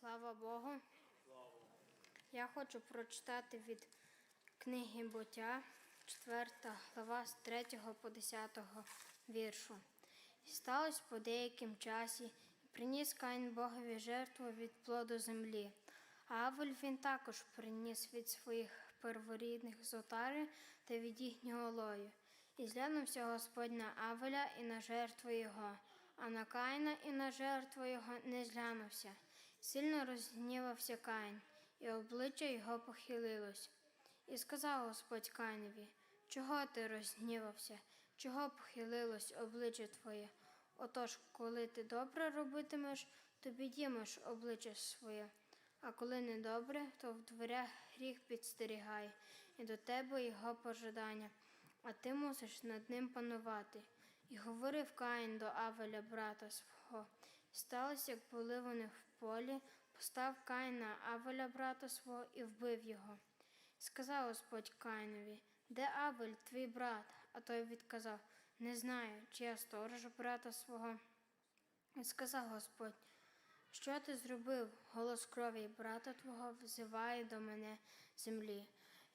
Слава Богу. Я хочу прочитати від книги Буття, 4 глава з 3 по 10 віршу. І сталося по деяким часі, і приніс Каїн Богові жертву від плоду землі. А Авель він також приніс від своїх перворідних з отари та від їхнього лою. І зглянувся Господь на Авеля і на жертву його, а на Каїна і на жертву його не зглянувся. Сильно розгнівався Каїн, і обличчя його похилилось. І сказав Господь Каїнові, чого ти розгнівався, чого похилилось обличчя твоє? Отож, коли ти добре робитимеш, то підіймеш обличчя своє. А коли недобре, то в дверях гріх підстерігає, і до тебе його пожадання, а ти мусиш над ним панувати. І говорив Каїн до Авеля, брата свого. Сталося, як були вони в полі, постав Каїн на Авеля, брата свого, і вбив його. Сказав Господь Каїнові, де Авель, твій брат? А той відказав, не знаю, чи я сторож брата свого. І сказав Господь, що ти зробив? Голос крові брата твого взиває до мене землі.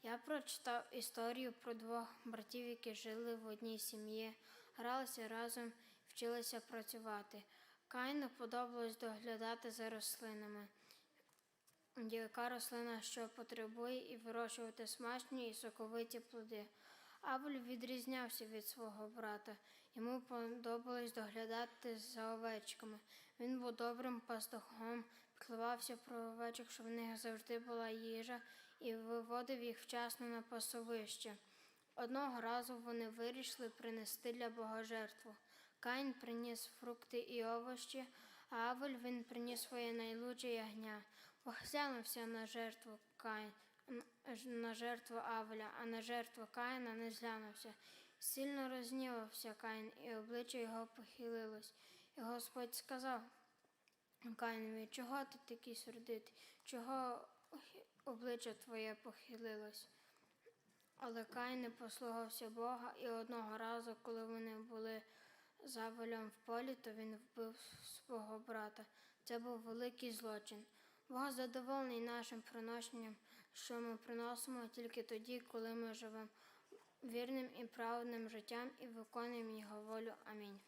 Я прочитав історію про двох братів, які жили в одній сім'ї, гралися разом, вчилися працювати. Каїну подобалось доглядати за рослинами. Яка рослина, що потребує, і вирощувати смачні і соковиті плоди. Авель відрізнявся від свого брата. Йому подобалось доглядати за овечками. Він був добрим пастухом, піклувався про овечок, щоб в них завжди була їжа, і виводив їх вчасно на пасовище. Одного разу вони вирішили принести для Бога жертву. Каїн приніс фрукти і овочі, а Авель він приніс своє найлучше ягня. Поглянувся на жертву Каїн, на жертву Авеля, а на жертву Каїна не зглянувся. Сильно рознівався Каїн, і обличчя його похилилось. І Господь сказав Каїнові, чого ти такий сердитий? Чого обличчя твоє похилилось? Але Каїн не послухався Бога, і одного разу, коли вони були з Авелем в полі, то він вбив свого брата. Це був великий злочин. Бог задоволений нашим приношенням, що ми приносимо тільки тоді, коли ми живемо вірним і праведним життям і виконуємо Його волю. Амінь.